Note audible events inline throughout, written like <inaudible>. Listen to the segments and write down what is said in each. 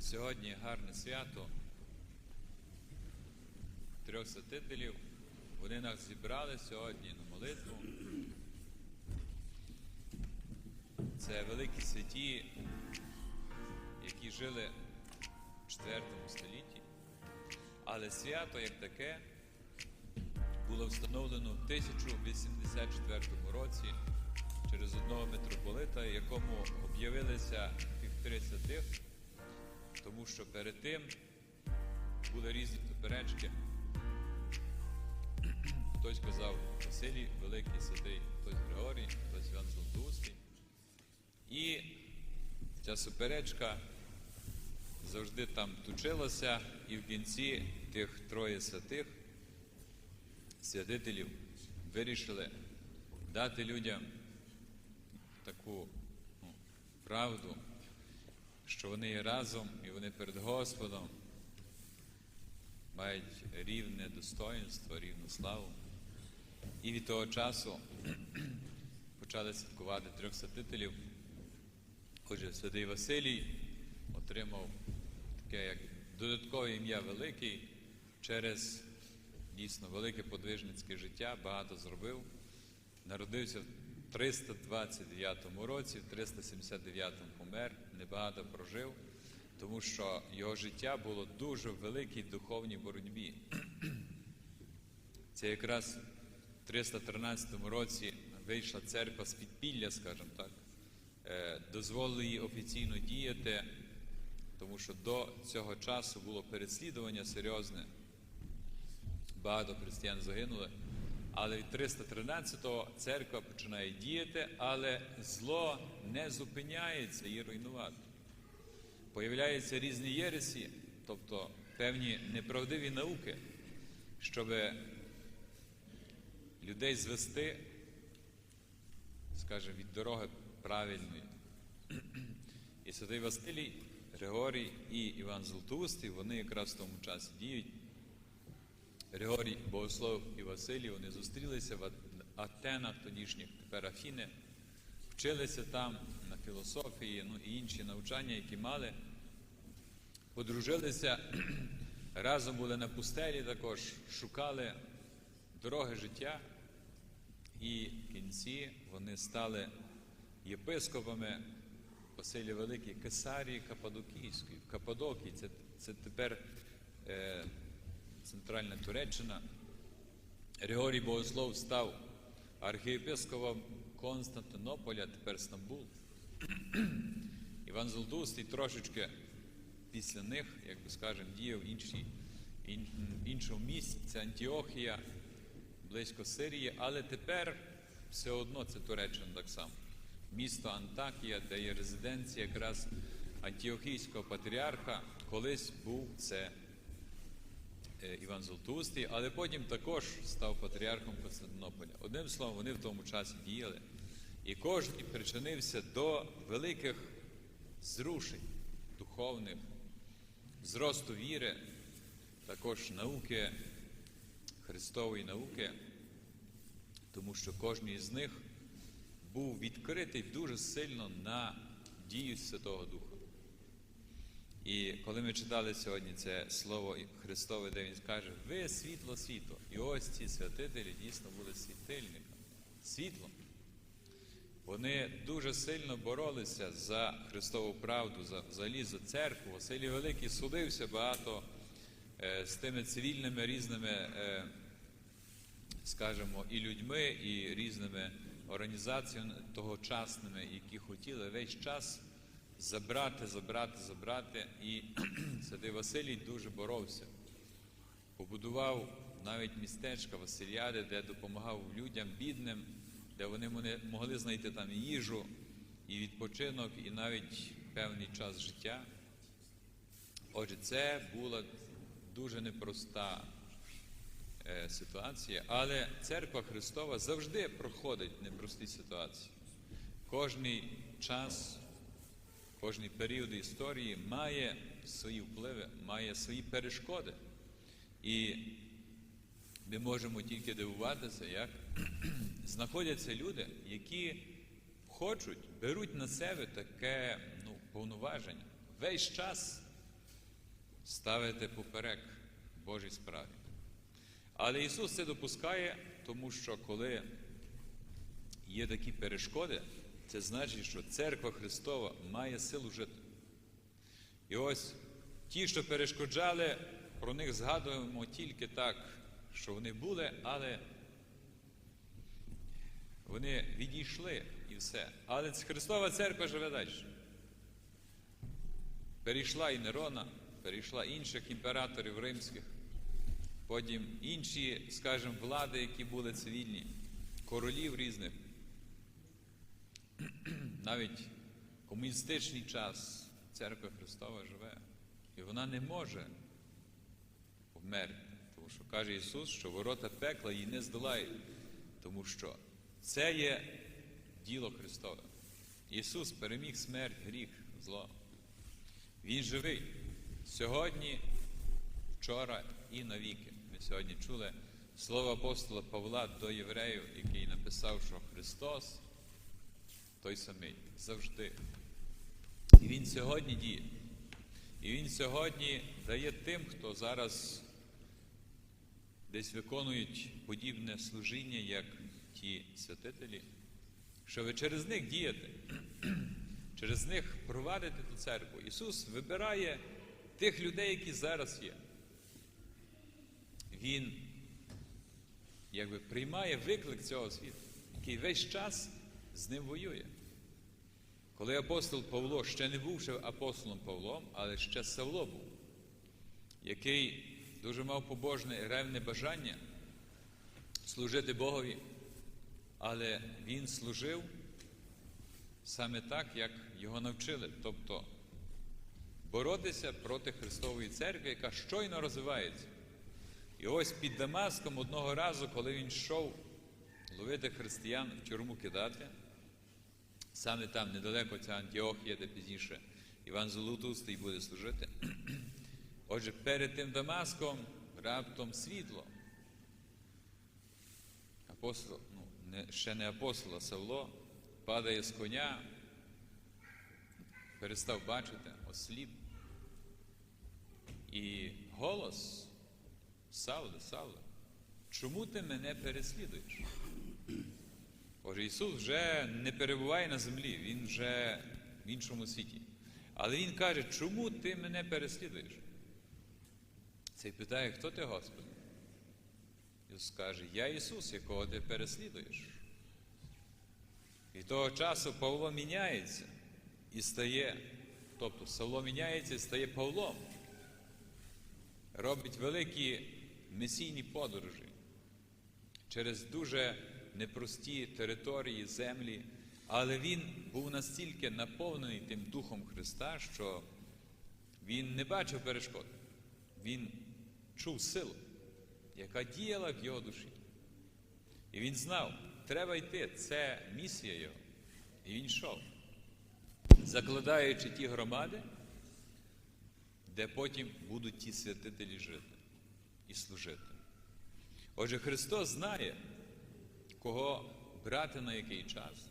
Сьогодні гарне свято трьох святителів. Вони нас зібрали сьогодні на молитву. Це великі святі, які жили в 4 столітті. Але свято як таке було встановлено в 1084 році через одного митрополита, якому об'явилися півтори святих, тому що перед тим були різні суперечки. Хтось казав Василій Великий Святий, хтось Григорій, хтось Іван Золотоустий. І ця суперечка завжди там точилася, і в кінці тих троє святих святителів вирішили дати людям таку ну, правду, що вони є разом і вони перед Господом мають рівне достоинство, рівну славу. І від того часу <clears throat> почали святкувати трьох святителів. Отже, святий Василій отримав таке як додаткове ім'я великий через дійсно велике подвижницьке життя, багато зробив. Народився в 329 році, в 379 помер, небагато прожив, тому що його життя було дуже в великій духовній боротьбі. Це якраз в 313 році вийшла церква з підпілля, скажімо так, е, дозволили їй офіційно діяти, тому що до цього часу було переслідування серйозне. Багато християн загинули. Але від 313-го церква починає діяти, але зло не зупиняється і руйнувати. Появляються різні єресі, тобто певні неправдиві науки, щоб людей звести, скажімо, від дороги правильної. І Святий Василій, Григорій і Іван Золотоустий, вони якраз в тому часі діють. Григорій Богослов і Василій, вони зустрілися в Атенах, тодішніх тепер Афіни, вчилися там на філософії, ну і інші навчання, які мали, подружилися, <clears throat> разом були на пустелі також, шукали дороги життя, і в кінці вони стали єпископами Василія Великий Кесарії Кападокійської. В Кападокії це, це тепер. Е, Центральна Туреччина, Григорій Богослов став архієпископом Константинополя, тепер Стамбул. <clears throat> Іван Золотоустий трошечки після них, як би скажемо, діяв іншій, ін, іншому місці, це Антіохія, близько Сирії, але тепер все одно це Туреччина так само. Місто Антакія, де є резиденція якраз Антіохійського патріарха, колись був це. Іван Золотоустий, але потім також став патріархом Константинополя. Одним словом, вони в тому часі діяли. І кожен причинився до великих зрушень духовних, зросту віри, також науки, Христової науки, тому що кожен із них був відкритий дуже сильно на дію Святого Духа. І коли ми читали сьогодні це слово Христове, де Він каже, ви світло світу. І ось ці святителі дійсно були світильниками, світлом. Вони дуже сильно боролися за Христову правду, за, взагалі за церкву. Василій Великий судився багато е, з тими цивільними різними, е, скажімо, і людьми, і різними організаціями тогочасними, які хотіли весь час забрати, забрати, забрати. І <clears throat> Святий Василій дуже боровся. Побудував навіть містечка Василіади, де допомагав людям, бідним, де вони могли знайти там їжу, і відпочинок, і навіть певний час життя. Отже, це була дуже непроста е, ситуація, але церква Христова завжди проходить непрості ситуації. Кожний час Кожний період історії має свої впливи, має свої перешкоди. І ми можемо тільки дивуватися, як <clears throat> знаходяться люди, які хочуть, беруть на себе таке ну, повноваження. Весь час ставити поперек Божій справі. Але Ісус це допускає, тому що коли є такі перешкоди, це значить, що церква Христова має силу жити. І ось ті, що перешкоджали, про них згадуємо тільки так, що вони були, але вони відійшли і все. Але Христова церква живе далі. Перейшла і Нерона, перейшла інших імператорів римських, потім інші, скажімо, влади, які були цивільні, королів різних. <clears throat> Навіть комуністичний час церква Христова живе. І вона не може вмерти. Тому що каже Ісус, що ворота пекла її не здолають. Тому що це є діло Христове. Ісус переміг смерть, гріх, зло. Він живий сьогодні, вчора і навіки. Ми сьогодні чули слово апостола Павла до євреїв, який написав, що Христос той самий завжди. І Він сьогодні діє. І Він сьогодні дає тим, хто зараз десь виконують подібне служіння, як ті святителі, щоб через них діяти, через них провадити ту церкву. Ісус вибирає тих людей, які зараз є. Він якби приймає виклик цього світу, який весь час з ним воює. Коли апостол Павло ще не був ще апостолом Павлом, але ще Савло був, який дуже мав побожне і ревне бажання служити Богові, але він служив саме так, як його навчили, тобто боротися проти Христової церкви, яка щойно розвивається. І ось під Дамаском одного разу, коли він йшов ловити християн в тюрму кидати, саме там недалеко ця Антіохія, де пізніше Іван Золотустий буде служити. <clears throat> Отже, перед тим Дамаском раптом світло. Апостол, ну, не, ще не апостол, а Савло, падає з коня, перестав бачити, осліп. І голос Савле, Савле, чому ти мене переслідуєш? Боже, Ісус вже не перебуває на землі, Він вже в іншому світі. Але Він каже, чому ти мене переслідуєш? Цей питає, хто ти, Господи? Ісус каже, я Ісус, якого ти переслідуєш. І того часу Павло міняється і стає, тобто Савло міняється і стає Павлом. Робить великі месійні подорожі через дуже непрості території, землі, але він був настільки наповнений тим Духом Христа, що він не бачив перешкод. Він чув силу, яка діяла в його душі. І він знав, треба йти, це місія його. І він йшов, закладаючи ті громади, де потім будуть ті святителі жити і служити. Отже, Христос знає, кого брати на який час.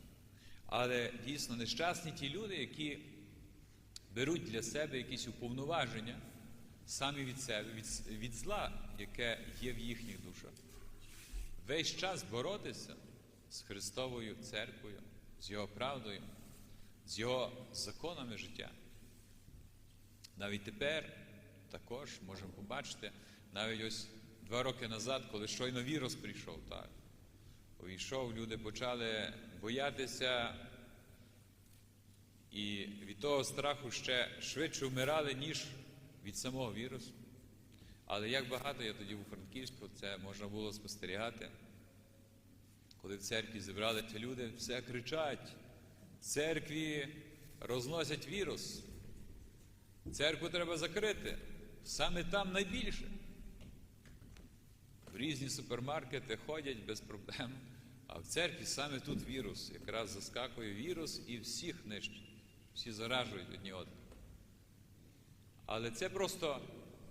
Але дійсно нещасні ті люди, які беруть для себе якісь уповноваження самі від себе, від, від зла, яке є в їхніх душах. Весь час боротися з Христовою церквою, з Його правдою, з Його законами життя. Навіть тепер також можемо побачити, навіть ось два роки назад, коли щойно вірус прийшов, так, увійшов, люди почали боятися і від того страху ще швидше вмирали, ніж від самого вірусу. Але як багато я тоді у Франківську, це можна було спостерігати, коли в церкві зібралися люди, все кричать, в церкві розносять вірус. Церкву треба закрити. Саме там найбільше. В різні супермаркети ходять без проблем. А в церкві саме тут вірус. Якраз заскакує вірус і всіх нищить. Всі заражують одні одних. Але це просто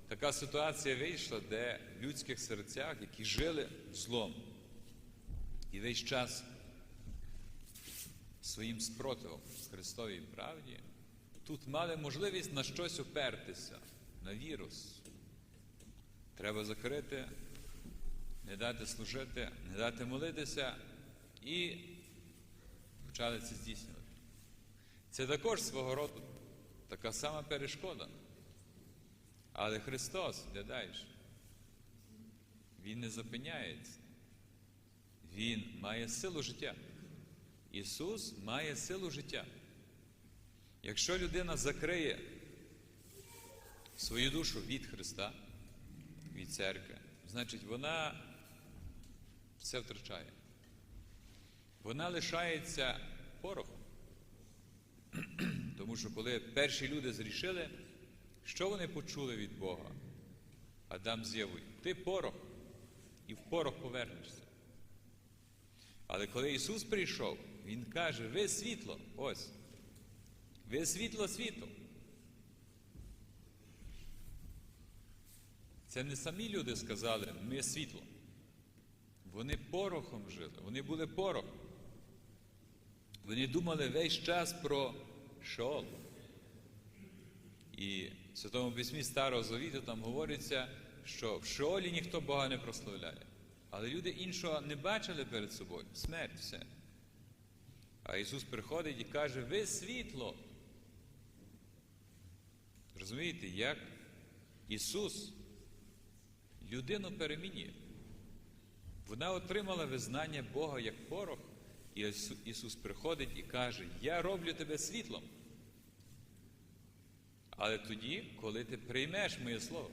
така ситуація вийшла, де в людських серцях, які жили злом, і весь час своїм спротивом Христовій правді, тут мали можливість на щось опертися, на вірус. Треба закрити, не дати служити, не дати молитися і почали це здійснювати. Це також свого роду така сама перешкода. Але Христос йде далі. Він не зупиняється. Він має силу життя. Ісус має силу життя. Якщо людина закриє свою душу від Христа, від церкви, значить вона все втрачає. Вона лишається порохом. Тому що коли перші люди зрішили, що вони почули від Бога? Адам з Євою, ти порох, і в порох повернешся. Але коли Ісус прийшов, Він каже, ви світло, ось, ви світло світу. Це не самі люди сказали, ми світло. Вони порохом жили, вони були порохом. Вони думали весь час про Шол. І в Святому Письмі Старого Завіту там говориться, що в Шолі ніхто Бога не прославляє. Але люди іншого не бачили перед собою. Смерть все. А Ісус приходить і каже, ви світло. Розумієте, як Ісус людину перемінює. Вона отримала визнання Бога як порох, і Ісу- Ісус приходить і каже, я роблю тебе світлом. Але тоді, коли ти приймеш моє Слово,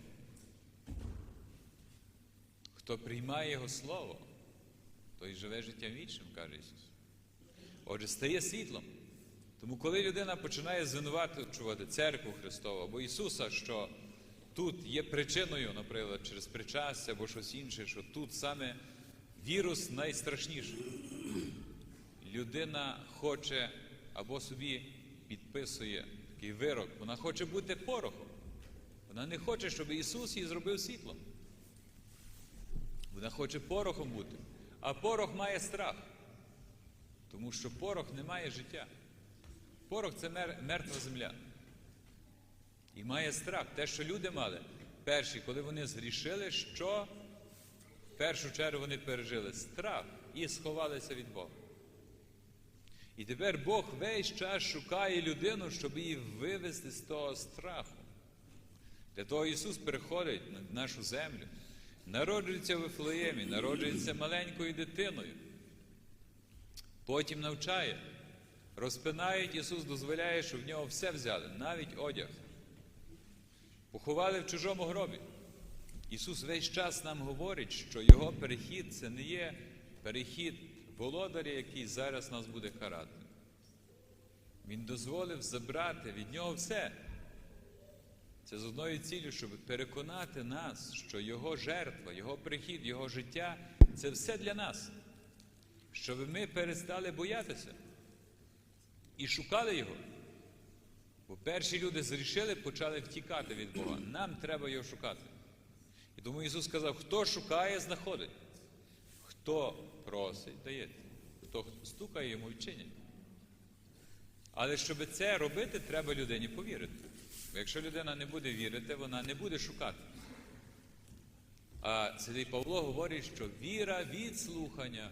хто приймає Його Слово, той живе життям вічним, каже Ісус. Отже, стає світлом. Тому, коли людина починає звинувачувати церкву Христову або Ісуса, що тут є причиною, наприклад, через причастя або щось інше, що тут саме вірус найстрашніший. Людина хоче або собі підписує такий вирок, вона хоче бути порохом. Вона не хоче, щоб Ісус її зробив світлом. Вона хоче порохом бути. А порох має страх. Тому що порох не має життя. Порох це мер- мертва земля. І має страх. Те, що люди мали, перші, коли вони згрішили, що в першу чергу вони пережили страх і сховалися від Бога. І тепер Бог весь час шукає людину, щоб її вивести з того страху. Для того Ісус приходить на нашу землю, народжується в Вифлеємі, народжується маленькою дитиною. Потім навчає. Розпинають, Ісус дозволяє, щоб в нього все взяли, навіть одяг. Поховали в чужому гробі. Ісус весь час нам говорить, що Його перехід це не є перехід володаря, який зараз нас буде карати. Він дозволив забрати від нього все. Це з одною цілею, щоб переконати нас, що Його жертва, Його прихід, Його життя це все для нас. Щоб ми перестали боятися і шукали Його. Бо перші люди зрішили, почали втікати від Бога. Нам треба його шукати. І тому Ісус сказав, хто шукає, знаходить. Хто просить, дається. Хто стукає, йому відчинять. Але щоб це робити, треба людині повірити. Бо якщо людина не буде вірити, вона не буде шукати. А святий Павло говорить, що віра від слухання,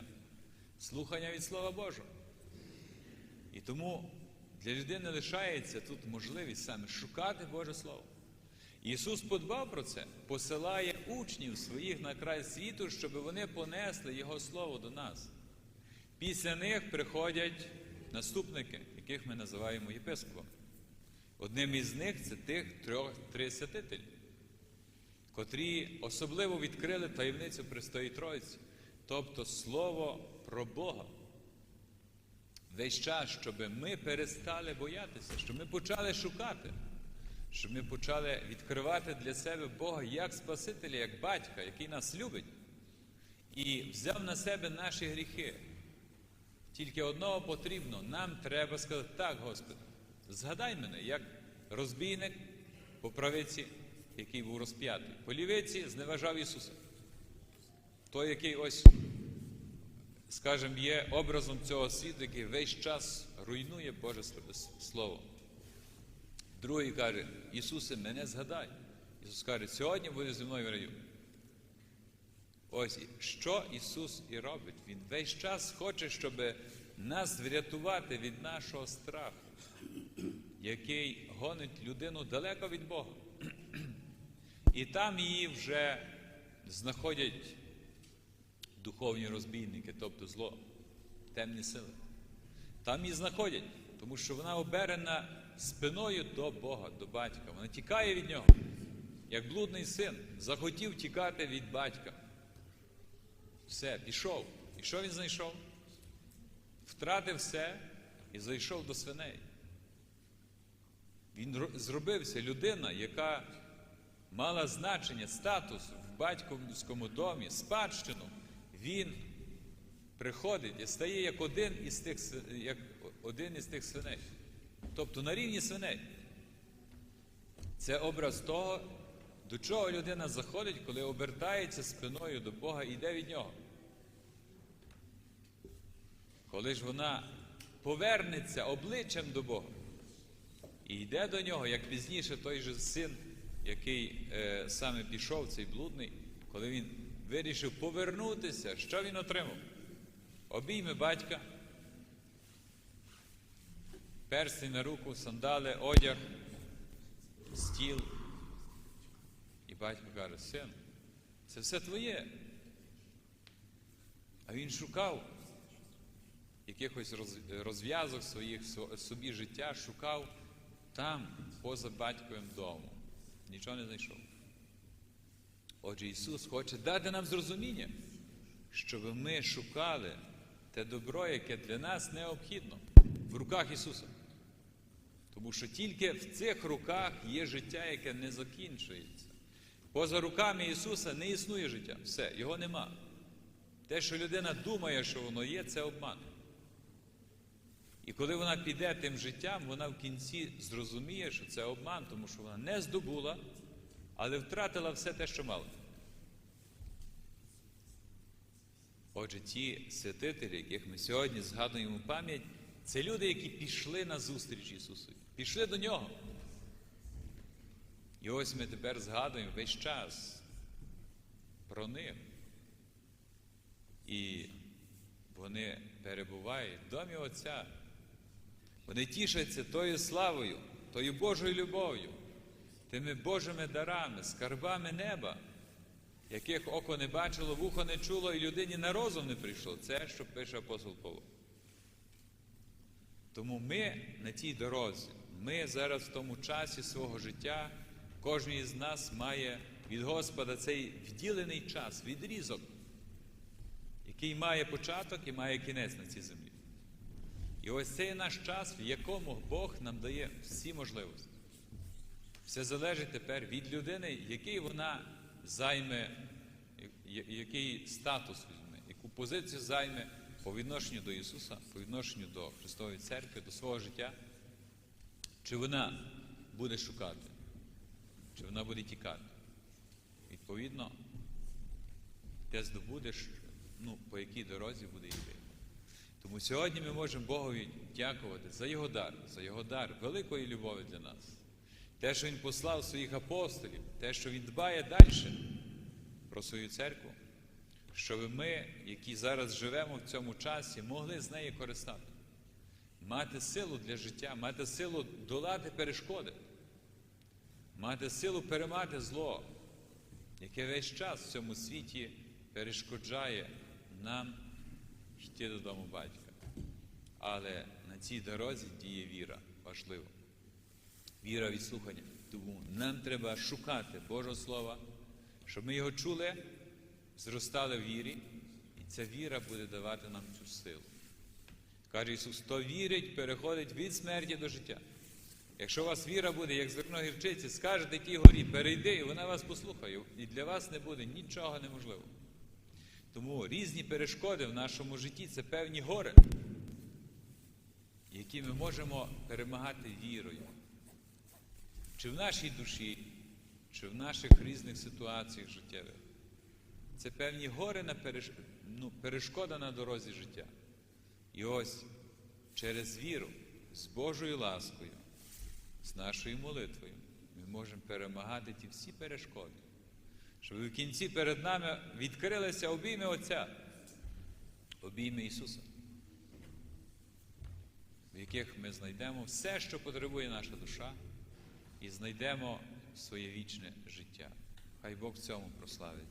слухання від Слова Божого. І тому для людини лишається тут можливість саме шукати Боже Слово. Ісус подбав про це, посилає учнів своїх на край світу, щоб вони понесли Його Слово до нас. Після них приходять наступники, яких ми називаємо єпископами. Одним із них це тих трьох три святителі, котрі особливо відкрили таємницю Престої Троїці, тобто Слово про Бога. Весь час, щоб ми перестали боятися, щоб ми почали шукати, щоб ми почали відкривати для себе Бога як Спасителя, як батька, який нас любить, і взяв на себе наші гріхи. Тільки одного потрібно, нам треба сказати, так, Господи, згадай мене, як розбійник по правиці, який був розп'ятий, по лівиці зневажав Ісуса. Той, який ось скажімо, є образом цього світу, який весь час руйнує Боже Слово. Другий каже, Ісусе, мене згадай. Ісус каже, сьогодні буде зі мною в раю. Ось що Ісус і робить. Він весь час хоче, щоб нас врятувати від нашого страху, який гонить людину далеко від Бога. І там її вже знаходять духовні розбійники, тобто зло, темні сили. Там її знаходять, тому що вона оберена спиною до Бога, до батька. Вона тікає від нього, як блудний син, захотів тікати від батька. Все, пішов. І що він знайшов? Втратив все і зайшов до свиней. Він зробився людина, яка мала значення, статус в батьківському домі, спадщину. Він приходить і стає як один із тих, як один із тих свиней. Тобто на рівні свиней. Це образ того, до чого людина заходить, коли обертається спиною до Бога і йде від нього. Коли ж вона повернеться обличчям до Бога і йде до нього, як пізніше той же син, який е, саме пішов, цей блудний, коли він вирішив повернутися, що він отримав? Обійми батька, перстень на руку, сандали, одяг, стіл. І батько каже, син, це все твоє. А він шукав якихось розв'язок своїх собі життя, шукав там, поза батьковим домом. Нічого не знайшов. Отже, Ісус хоче дати нам зрозуміння, щоб ми шукали те добро, яке для нас необхідно в руках Ісуса. Тому що тільки в цих руках є життя, яке не закінчується. Поза руками Ісуса не існує життя. Все, його нема. Те, що людина думає, що воно є, це обман. І коли вона піде тим життям, вона в кінці зрозуміє, що це обман, тому що вона не здобула, але втратила все те, що мала. Отже, ті святителі, яких ми сьогодні згадуємо пам'ять, це люди, які пішли на зустріч Ісусу, пішли до Нього. І ось ми тепер згадуємо весь час про них. І вони перебувають в домі Отця. Вони тішаться тою славою, тою Божою любов'ю, тими Божими дарами, скарбами неба, яких око не бачило, вухо не чуло, і людині на розум не прийшло. Це, що пише апостол Павло. Тому ми на тій дорозі, ми зараз в тому часі свого життя, кожен із нас має від Господа цей вділений час, відрізок, який має початок і має кінець на цій землі. І ось цей наш час, в якому Бог нам дає всі можливості. Все залежить тепер від людини, який вона займе, який статус візьме, яку позицію займе по відношенню до Ісуса, по відношенню до Христової церкви, до свого життя. Чи вона буде шукати, чи вона буде тікати. Відповідно, те здобудеш, ну, по якій дорозі буде йти. Тому сьогодні ми можемо Богові дякувати за Його дар, за Його дар великої любові для нас. Те, що Він послав своїх апостолів, те, що Він дбає далі про свою церкву, щоб ми, які зараз живемо в цьому часі, могли з неї користати, мати силу для життя, мати силу долати перешкоди, мати силу перемати зло, яке весь час в цьому світі перешкоджає нам йти додому батька. Але на цій дорозі діє віра важливо. Віра від слухання. Тому нам треба шукати Божого Слова, щоб ми його чули, зростали в вірі, і ця віра буде давати нам цю силу. Каже Ісус, хто вірить, переходить від смерті до життя. Якщо у вас віра буде, як зерно гірчиці, скажете тій горі, перейди, і вона вас послухає, і для вас не буде нічого неможливого. Тому різні перешкоди в нашому житті це певні гори, які ми можемо перемагати вірою. Чи в нашій душі, чи в наших різних ситуаціях життєвих. Це певні гори на переш... ну, перешкода на дорозі життя. І ось через віру, з Божою ласкою, з нашою молитвою, ми зможемо перемагати ті всі перешкоди. Щоб в кінці перед нами відкрилися обійми Отця, обійми Ісуса, в яких ми знайдемо все, що потребує наша душа, і знайдемо своє вічне життя. Хай Бог в цьому прославиться.